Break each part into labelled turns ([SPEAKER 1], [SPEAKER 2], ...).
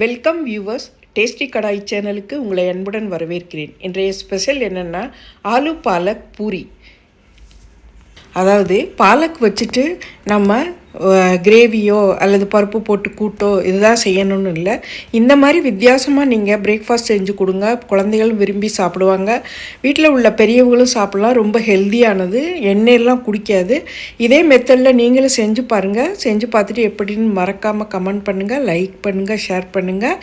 [SPEAKER 1] Welcome viewers tasty கடாய் சேனலுக்கு உங்களை அன்புடன் வரவேற்கிறேன். இன்றைய ஸ்பெஷல் என்னென்னா ஆலு பாலக் பூரி. அதாவது பாலக் வச்சுட்டு நம்ம கிரேவியோ அல்லது பருப்பு போட்டு கூட்டோ இதுதான் செய்யணும்னு இல்லை. இந்த மாதிரி வித்தியாசமாக நீங்கள் பிரேக்ஃபாஸ்ட் செஞ்சு கொடுங்க. குழந்தைகளும் விரும்பி சாப்பிடுவாங்க. வீட்டில் உள்ள பெரியவங்களும் சாப்பிடலாம். ரொம்ப ஹெல்த்தியானது எண்ணெயெல்லாம் குடிக்காது. இதே மெத்தடில் நீங்களும் செஞ்சு பாருங்கள் செஞ்சு பார்த்துட்டு எப்படின்னு மறக்காமல் கமெண்ட் பண்ணுங்கள் லைக் பண்ணுங்கள் ஷேர் பண்ணுங்கள்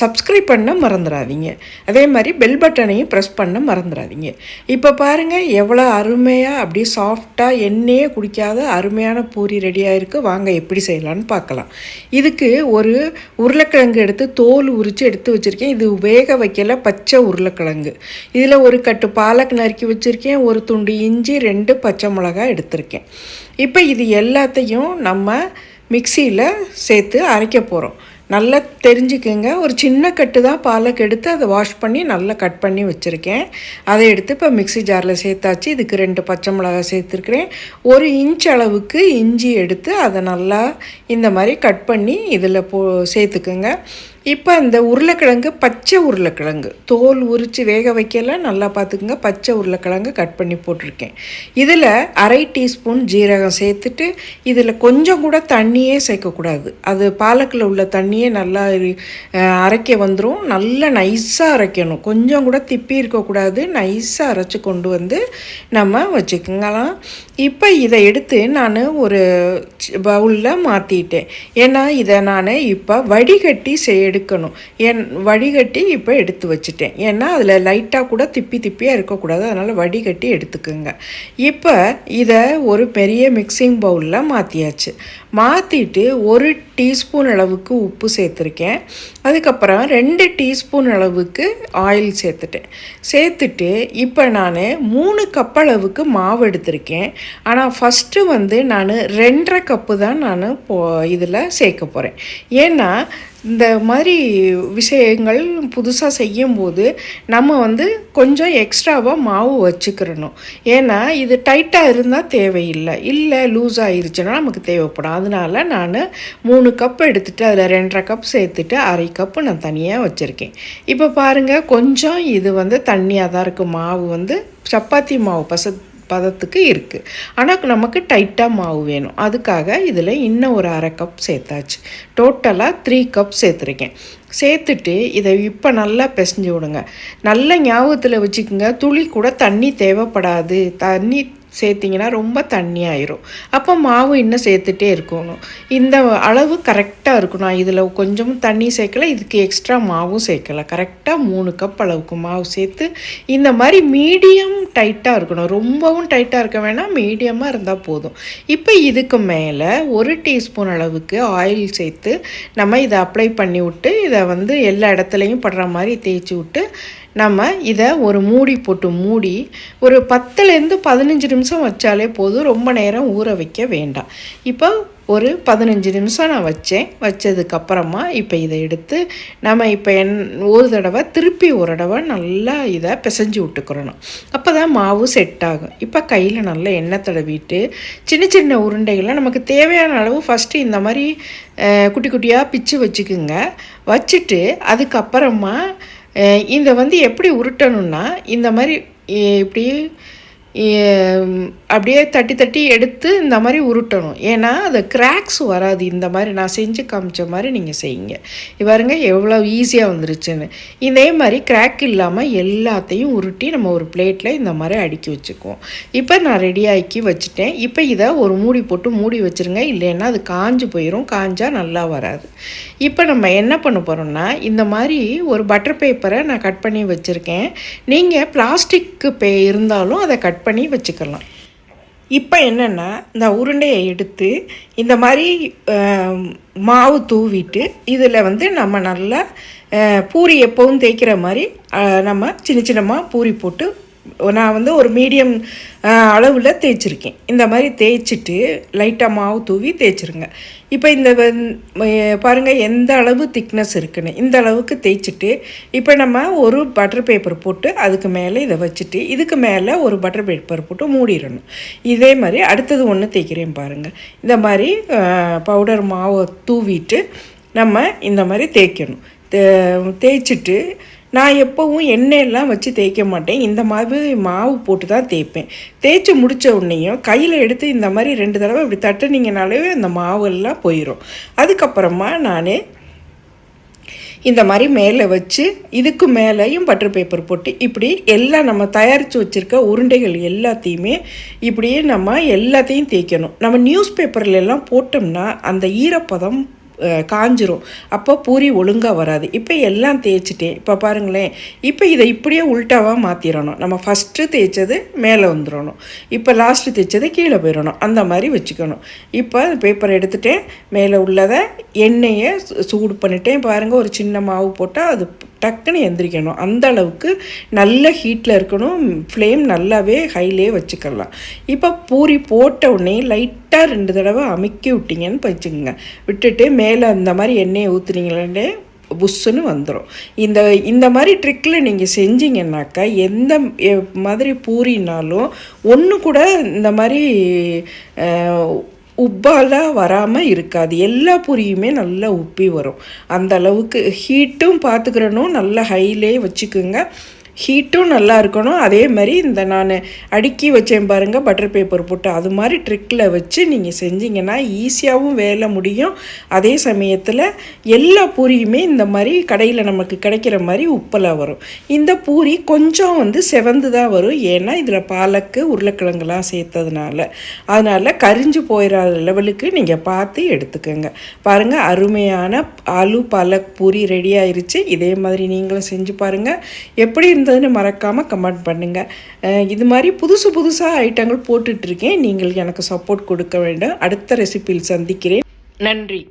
[SPEAKER 1] சப்ஸ்கிரைப் பண்ண மறந்துடாதீங்க. அதே மாதிரி பெல் பட்டனையும் ப்ரெஸ் பண்ண மறந்துடாதீங்க. இப்போ பாருங்கள் எவ்வளோ அருமையாக அப்படியே சாஃப்டாக எண்ணெயே குடிக்காத அருமையான பூரி ரெடி ஆயிருக்கு. வாங்க எப்படி செய்யலாம்னு பார்க்கலாம். இதுக்கு ஒரு உருளைக்கிழங்கு எடுத்து தோல் உரித்து எடுத்து வச்சுருக்கேன். இது வேக வைக்கல பச்சை உருளைக்கிழங்கு. இதில் ஒரு கட்டு பாலக் நறுக்கி வச்சுருக்கேன். ஒரு துண்டு இஞ்சி ரெண்டு பச்சை மிளகாய் எடுத்திருக்கேன். இப்போ இது எல்லாத்தையும் நம்ம மிக்சியில் சேர்த்து அரைக்க போகிறோம் நல்லா தெரிஞ்சுக்கோங்க. ஒரு சின்ன கட்டு தான் பாலை எடுத்து அதை வாஷ் பண்ணி நல்லா கட் பண்ணி வச்சுருக்கேன். அதை எடுத்து இப்போ மிக்ஸி ஜாரில் சேர்த்தாச்சு. இதுக்கு ரெண்டு பச்சை மிளகாய் சேர்த்துருக்குறேன். ஒரு இன்ச் அளவுக்கு இஞ்சி எடுத்து அதை நல்லா இந்த மாதிரி கட் பண்ணி இதில் போ சேர்த்துக்குங்க. இப்போ இந்த உருளைக்கிழங்கு பச்சை உருளைக்கிழங்கு. தோல் உரித்து வேக வைக்கல நல்லா பார்த்துக்குங்க பச்சை உருளைக்கிழங்கு கட் பண்ணி போட்டிருக்கேன். இதில் அரை டீஸ்பூன் ஜீரகம் சேர்த்துட்டு இதில் கொஞ்சம் கூட தண்ணியே சேர்க்கக்கூடாது. அது பாலக்கில் உள்ள தண்ணியே நல்லா அரைக்க வந்துடும் நல்லா நைஸாக அரைக்கணும். கொஞ்சம் கூட திப்பி இருக்கக்கூடாது. நைஸாக அரைச்சி கொண்டு வந்து நம்ம வச்சுக்கோங்களாம். இப்போ இதை எடுத்து நான் ஒரு பவுலில் மாற்றிட்டேன் ஏன்னா இதை நான் இப்போ வடிகட்டி செய்ய எடுக்கணும். என் வடிகட்டி இப்போ எடுத்து வச்சுட்டேன். ஏன்னா அதில் லைட்டாக கூட திப்பி திப்பியாக இருக்கக்கூடாது. அதனால் வடிகட்டி எடுத்துக்கோங்க. இப்போ இதை ஒரு பெரிய மிக்சிங் பவுலில் மாற்றியாச்சு மாற்றிட்டு ஒரு டீஸ்பூன் அளவுக்கு உப்பு சேர்த்துருக்கேன். அதுக்கப்புறம் ரெண்டு டீஸ்பூன் அளவுக்கு ஆயில் சேர்த்துட்டேன். சேர்த்துட்டு இப்போ நான் மூணு கப் அளவுக்கு மாவு எடுத்திருக்கேன். ஆனால் ஃபஸ்ட்டு வந்து நான் ரெண்டரை கப்பு தான் நான் போ இதில் சேர்க்க போகிறேன் ஏன்னா இந்த மாதிரி விஷயங்கள் புதுசாக செய்யும்போது நம்ம வந்து கொஞ்சம் எக்ஸ்ட்ராவாக மாவு வச்சுக்கிறணும். ஏன்னா இது டைட்டாக இருந்தால் தேவையில்லை. இல்லை லூஸ் ஆயிருச்சுன்னா நமக்கு தேவைப்படும். அதனால நான் மூணு மூணு கப் எடுத்துகிட்டு அதில் ரெண்டரை கப் சேர்த்துட்டு அரை கப்பு நான் தனியாக வச்சுருக்கேன். இப்போ பாருங்கள் கொஞ்சம் இது வந்து தண்ணியாக தான் இருக்குது மாவு வந்து சப்பாத்தி மாவு பச பதத்துக்கு இருக்குது ஆனால் நமக்கு டைட்டாக மாவு வேணும். அதுக்காக இதில் இன்னும் ஒரு அரை கப் சேர்த்தாச்சு. டோட்டலாக த்ரீ கப் சேர்த்துருக்கேன். சேர்த்துட்டு இதை இப்போ நல்லா பிசைஞ்சு விடுங்க. நல்ல ஞாபகத்தில் வச்சுக்கோங்க. துளி கூட தண்ணி தேவைப்படாது. தண்ணி சேர்த்திங்கன்னா ரொம்ப தண்ணி ஆயிரும் அப்போ மாவு இன்னும் சேர்த்துட்டே இருக்கணும். இந்த அளவு கரெக்டாக இருக்கணும் நான் இதில் கொஞ்சம் தண்ணி சேர்க்கல இதுக்கு எக்ஸ்ட்ரா மாவும் சேர்க்கலை. கரெக்டாக மூணு கப் அளவுக்கு மாவு சேர்த்து இந்த மாதிரி மீடியம் டைட்டாக இருக்கணும். ரொம்பவும் டைட்டாக இருக்க வேணாம் மீடியமாக இருந்தால் போதும். இப்போ இதுக்கு மேலே ஒரு டீஸ்பூன் அளவுக்கு ஆயில் சேர்த்து நம்ம இதை அப்ளை பண்ணி விட்டு இதை வந்து எல்லா இடத்துலையும் படுற மாதிரி தேய்ச்சி விட்டு நம்ம இதை ஒரு மூடி போட்டு மூடி ஒரு பத்துலேருந்து பதினஞ்சு நிமிஷம் நிமிஷம் வச்சாலே போதும். ரொம்ப நேரம் ஊற வைக்க வேண்டாம். இப்போ ஒரு பதினஞ்சு நிமிஷம் நான் வச்சேன். வச்சதுக்கப்புறமா இப்போ இதை எடுத்து நம்ம இப்போ என் ஒரு தடவை திருப்பி ஒரு தடவை நல்லா இதை பிசைஞ்சு விட்டுக்கிறணும். அப்போ தான் மாவு செட் ஆகும். இப்போ கையில் நல்லா எண்ணெய் தடவிட்டு சின்ன சின்ன உருண்டைகளை நமக்கு தேவையான அளவு ஃபஸ்ட்டு இந்த மாதிரி குட்டி குட்டியாக பிச்சு வச்சுக்குங்க. வச்சுட்டு அதுக்கப்புறமா இதை வந்து எப்படி உருட்டணும்னா இந்த மாதிரி இப்படி அப்படியே தட்டி தட்டி எடுத்து இந்த மாதிரி உருட்டணும். ஏன்னா அது கிராக்ஸ் வராது. இந்த மாதிரி நான் செஞ்சு காமிச்ச மாதிரி நீங்கள் செய்யுங்க. பாருங்க எவ்வளோ ஈஸியாக வந்துருச்சுன்னு. இதே மாதிரி கிராக் இல்லாமல் எல்லாத்தையும் உருட்டி நம்ம ஒரு பிளேட்டில் இந்த மாதிரி அடுக்கி வச்சுக்குவோம். இப்போ நான் ரெடி ஆக்கி வச்சுட்டேன். இப்போ இதை ஒரு மூடி போட்டு மூடி வச்சுருங்க. இல்லைன்னா அது காஞ்சு போயிடும் காஞ்சால் நல்லா வராது. இப்போ நம்ம என்ன பண்ண போகிறோம்னா இந்த மாதிரி ஒரு பட்டர் பேப்பரை நான் கட் பண்ணி வச்சுருக்கேன். நீங்கள் பிளாஸ்டிக்கு பே இருந்தாலும் அதை கட் பண்ணி வச்சுக்கலாம். இப்போ என்னென்னா இந்த உருண்டையை எடுத்து இந்த மாதிரி மாவு தூவிட்டு இதில் வந்து நம்ம நல்லா பூரி எப்போவும் தேய்க்கிற மாதிரி நம்ம சின்ன சின்னமாக பூரி போட்டு நான் வந்து ஒரு மீடியம் அளவில் தேய்ச்சிருக்கேன். இந்த மாதிரி தேய்ச்சிட்டு லைட்டாக மாவு தூவி தேய்ச்சிருங்க. இப்போ இந்த பாருங்கள் எந்த அளவு திக்னஸ் இருக்குன்னு. இந்த அளவுக்கு தேய்ச்சிட்டு இப்போ நம்ம ஒரு பட்டர் பேப்பர் போட்டு அதுக்கு மேலே இதை வச்சுட்டு இதுக்கு மேலே ஒரு பட்டர் பேப்பர் போட்டு மூடிடணும். இதே மாதிரி அடுத்தது ஒன்று தேய்க்கிறேன் பாருங்கள் இந்த மாதிரி பவுடர் மாவை தூவிட்டு நம்ம இந்த மாதிரி தேய்க்கணும். தேய்ச்சிட்டு நான் எப்போவும் எண்ணெயெல்லாம் வச்சு தேய்க்க மாட்டேன். இந்த மாதிரி மாவு போட்டு தான் தேய்ப்பேன். தேய்ச்சி முடித்த உடனேயும் கையில் எடுத்து இந்த மாதிரி ரெண்டு தடவை இப்படி தட்டுனீங்கனாலே அந்த மாவெல்லாம் போயிடும் அதுக்கப்புறமா நான் இந்த மாதிரி மேலே வச்சு இதுக்கு மேலேயும் பட்டர் பேப்பர் போட்டு இப்படி எல்லாம் நம்ம தயாரித்து வச்சுருக்க உருண்டைகள் எல்லாத்தையுமே இப்படியே நம்ம எல்லாத்தையும் தேய்க்கணும். நம்ம நியூஸ் பேப்பர்ல எல்லாம் போட்டோம்னா அந்த ஈரப்பதம் காஞ்சிரும். அப்போ பூரி ஒழுங்காக வராது. இப்போ எல்லாம் தேய்ச்சிட்டேன். இப்போ பாருங்களேன். இப்போ இதை இப்படியே உல்ட்டாவாக மாற்றிடணும் நம்ம ஃபஸ்ட்டு தேய்ச்சது மேலே வந்துடணும் இப்போ லாஸ்ட்டு தேய்ச்சது கீழே போயிடணும் அந்த மாதிரி வச்சுக்கணும். இப்போ பேப்பர் எடுத்துகிட்டேன் மேலே உள்ளதை எண்ணெயை சு- சூடு பண்ணிட்டேன் பாருங்கள் ஒரு சின்ன மாவு போட்டால் அது டக்குன்னு எந்திரிக்கணும். அந்த அளவுக்கு நல்ல ஹீட்டில் இருக்கணும். ஃப்ளேம் நல்லாவே ஹைலே வச்சுக்கலாம். இப்போ பூரி போட்ட உடனே லைட்டாக ரெண்டு தடவை அமுக்கி விட்டீங்கன்னு வச்சுக்கோங்க. விட்டுட்டு மேலே அந்த மாதிரி எண்ணெயை ஊற்றுனீங்களே புஷ்ஷுன்னு வந்துடும் இந்த இந்த மாதிரி ட்ரிக்கில் நீங்கள் செஞ்சீங்கன்னாக்கா எந்த மாதிரி பூரினாலும் ஒன்று கூட இந்த மாதிரி உப்பாலாம் வராமல் இருக்காது. எல்லா பொரியுமே நல்லா உப்பி வரும். அந்த அளவுக்கு ஹீட்டும் பார்த்துக்கிறணும் நல்லா ஹைலே வச்சுக்கோங்க. ஹீட்டும் நல்லா இருக்கணும். அதே மாதிரி இந்த நான் அடுக்கி வச்சேன் பாருங்கள் பட்டர் பேப்பர் போட்டு. அது மாதிரி ட்ரிக்கில் வச்சு நீங்கள் செஞ்சீங்கன்னா ஈஸியாகவும் வேலை முடியும். அதே சமயத்தில் எல்லா பூரியுமே இந்த மாதிரி கடையில் நமக்கு கிடைக்கிற மாதிரி உப்பலாக வரும். இந்த பூரி கொஞ்சம் வந்து செவந்து தான் வரும். ஏன்னா இதில் பாலக்கு உருளைக்கிழங்குலாம் சேர்த்ததுனால. அதனால் கரிஞ்சு போயிடாத லெவலுக்கு நீங்கள் பார்த்து எடுத்துக்கோங்க. பாருங்கள் அருமையான ஆலு பாலக் பூரி ரெடி ஆயிருச்சு. இதே மாதிரி நீங்களும் செஞ்சு பாருங்கள் எப்படி இருந்ததுன்னு மறக்காமல் கமெண்ட் பண்ணுங்கள் இது மாதிரி புதுசு புதுசாக ஐட்டங்கள் போட்டுட்ருக்கேன் நீங்கள் எனக்கு சப்போர்ட் கொடுக்க வேண்டும். அடுத்த ரெசிபியில் சந்திக்கிறேன். நன்றி.